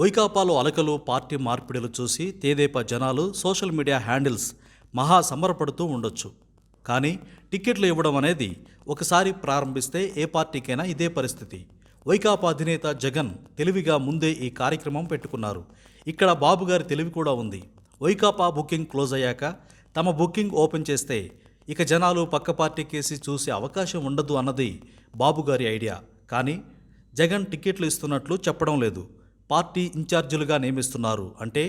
వైకాపాలో అలకలు party మార్పిడిలు చూసి తేదేపా జనాలు social media handles మహా సంబరపడుతూ ఉండొచ్చు. కానీ టిక్కెట్లు ఇవ్వడం అనేది ఒకసారి ప్రారంభిస్తే ఏ పార్టీకైనా ఇదే పరిస్థితి. వైకాపా అధినేత జగన్ తెలివిగా ముందే ఈ కార్యక్రమం పెట్టుకున్నారు. ఇక్కడ బాబు గారి తెలివి కూడా ఉంది. వైకాపా బుకింగ్ క్లోజ్ అయ్యాక తమ బుకింగ్ ఓపెన్ చేస్తే ఇక జనాలు పక్క పార్టీ కేసి చూసే అవకాశం ఉండదు అన్నది బాబుగారి ఐడియా. కానీ జగన్ టిక్కెట్లు ఇస్తున్నట్లు చెప్పడం లేదు. పార్టీ ఇన్ఛార్జీలుగా నియమిస్తున్నారు అంటే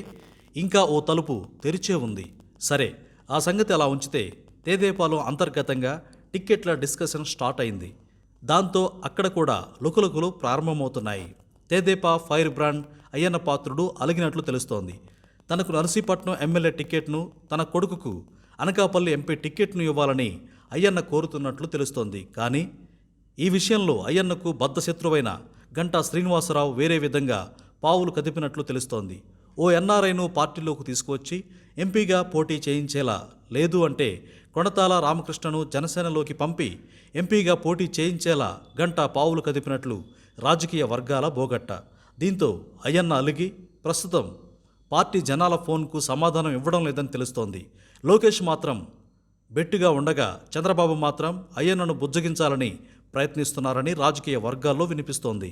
ఇంకా ఓ తలుపు తెరిచే ఉంది. సరే ఆ సంగతి అలా ఉంచితే తేదేపాలో అంతర్గతంగా టిక్కెట్ల డిస్కషన్ స్టార్ట్ అయింది. దాంతో అక్కడ కూడా లుకులుకులు ప్రారంభమవుతున్నాయి. తేదేపా ఫైర్ బ్రాండ్ అయ్యన్న పాత్రుడు అలిగినట్లు తెలుస్తోంది. తనకు నర్సీపట్నం ఎమ్మెల్యే టిక్కెట్ను తన కొడుకుకు అనకాపల్లి ఎంపీ టిక్కెట్ను ఇవ్వాలని అయ్యన్న కోరుతున్నట్లు తెలుస్తోంది. కానీ ఈ విషయంలో అయ్యన్నకు బద్ధశత్రువైన గంటా శ్రీనివాసరావు వేరే విధంగా పావులు కదిపినట్లు తెలుస్తోంది. ఓ ఎన్ఆర్ఐను పార్టీలోకి తీసుకువచ్చి ఎంపీగా పోటీ చేయించేలా లేదు అంటే కొణతాల రామకృష్ణను జనసేనలోకి పంపి ఎంపీగా పోటీ చేయించేలా గంట పావులు కదిపినట్లు రాజకీయ వర్గాల బోగట్ట. దీంతో అయ్యన్న అలిగి ప్రస్తుతం పార్టీ జనాల ఫోన్కు సమాధానం ఇవ్వడం లేదని తెలుస్తోంది. లోకేష్ మాత్రం బెట్టుగా ఉండగా చంద్రబాబు మాత్రం అయ్యన్నను బుజ్జగించాలని ప్రయత్నిస్తున్నారని రాజకీయ వర్గాల్లో వినిపిస్తోంది.